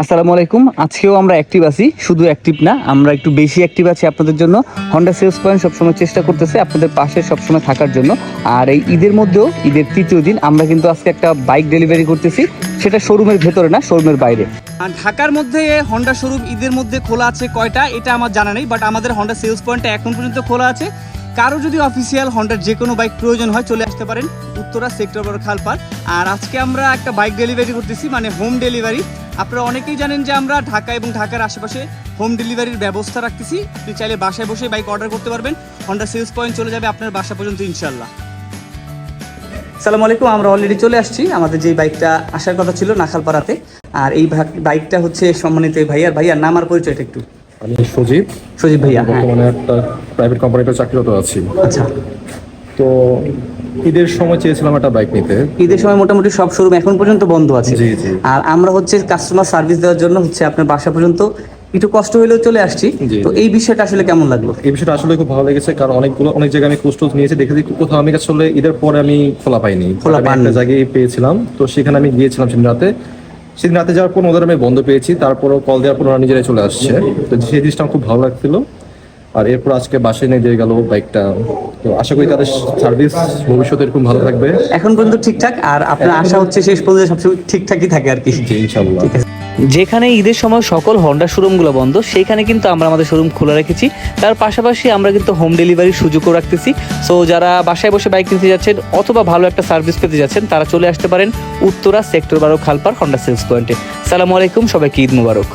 আসসালামু আলাইকুম। আজকেও আমরা অ্যাক্টিভ আছি, শুধু অ্যাক্টিভ না, আমরা একটু বেশি অ্যাক্টিভ আছি আপনাদের জন্য। হন্ডা সেলস পয়েন্ট সবসময় চেষ্টা করতেছে আপনাদের পাশে সবসময় থাকার জন্য। আর এই ঈদের মধ্যেও, ঈদের তৃতীয় দিন, আমরা কিন্তু আজকে একটা বাইক ডেলিভারি করতেছি। সেটা শোরুমের ভেতরে না শোরুমের বাইরে। আর ঢাকার মধ্যে হন্ডা শোরুম ঈদের মধ্যে খোলা আছে কয়টা, এটা আমার জানা নেই বাট আমাদের হন্ডা সেলস পয়েন্টটা এখন পর্যন্ত খোলা আছে। কারও যদি অফিসিয়াল হন্ডার যে কোনো বাইক প্রয়োজন হয়, চলে আসতে পারেন উত্তরা সেক্টর বড় খালপার আর আজকে আমরা একটা বাইক ডেলিভারি করতেছি মানে হোম ডেলিভারি আপনারা অনেকেই জানেন যে আমরা ঢাকা এবং ঢাকার আশেপাশে হোম ডেলিভারির ব্যবস্থা রাখতেছি। আপনি চাইলে বাসায় বসে বাইক অর্ডার করতে পারবেন। হন্ডা সেলস পয়েন্ট চলে যাবে আপনার বাসা পর্যন্ত ইনশাল্লাহ সালাম আলাইকুম আমরা অলরেডি চলে আসছি। আমাদের যে বাইকটা আসার কথা ছিল নাখালপাড়াতে আর এই বাইকটা হচ্ছে সম্মানিত ভাইয়ার। ভাইয়ার নাম আর পরিচয়টা একটু। আমি সজীব। সজীব ভাইয়া হ্যাঁ বর্তমানে একটা প্রাইভেট কোম্পানিতে চাকরিরত আছি। আচ্ছা। তো ঈদের সময় চেয়েছিলাম একটা বাইক নিতে। ঈদের সময় মোটামুটি সব শোরুম এখন পর্যন্ত বন্ধ আছে। জি, জি। আর আমরা হচ্ছে কাস্টমার সার্ভিস দেওয়ার জন্য হচ্ছে আপনার বাসা পর্যন্ত একটু কষ্ট হলেও চলে আসছি। তো এই বিষয়টা আসলে কেমন লাগল? এই বিষয়টা আসলে খুব ভালো লেগেছে কারণ অনেকগুলো অনেক জায়গায় আমি টোজ নিয়েছি। দেখেছি কোথাও আমি আসলে ঈদের পরে আমি খোলা পাইনি। খোলা। একটা জায়গায় পেয়েছিলাম। তো সেখানে আমি গিয়েছিলাম সেদিন রাতে। সেদিন রাতে যাওয়ার পর ওদের আমি বন্ধ পেয়েছি। তারপরও কল দেওয়ার পর ওরা নিজেরাই চলে আসছে। তো সেই জিনিসটা আমার খুব ভালো লাগছিল। আর এরপর আজকে বাসায় নিয়ে দিয়ে গেল বাইকটা। তো আশা করি তাদের সার্ভিস ভবিষ্যতে এরকম ভালো থাকবে। এখন পর্যন্ত ঠিকঠাক আর আপনার আশা হচ্ছে শেষ পর্যন্ত সবসময় ঠিকঠাকই থাকে আর কি। ইনশাল্লাহ যেখানে ঈদের সময় সকল হন্ডা শোরুমগুলো বন্ধ সেখানে কিন্তু আমরা আমাদের শোরুম খোলা রেখেছি। তার পাশাপাশি আমরা কিন্তু হোম ডেলিভারির সুযোগও রাখতেছি। সো যারা বাসায় বসে বাইক কিনতে যাচ্ছেন অথবা ভালো একটা সার্ভিস পেতে যাচ্ছেন তারা চলে আসতে পারেন উত্তরা সেক্টর বারো খালপার হন্ডা সেলস পয়েন্টে সালামু আলাইকুম সবাইকে ঈদ মুবারক।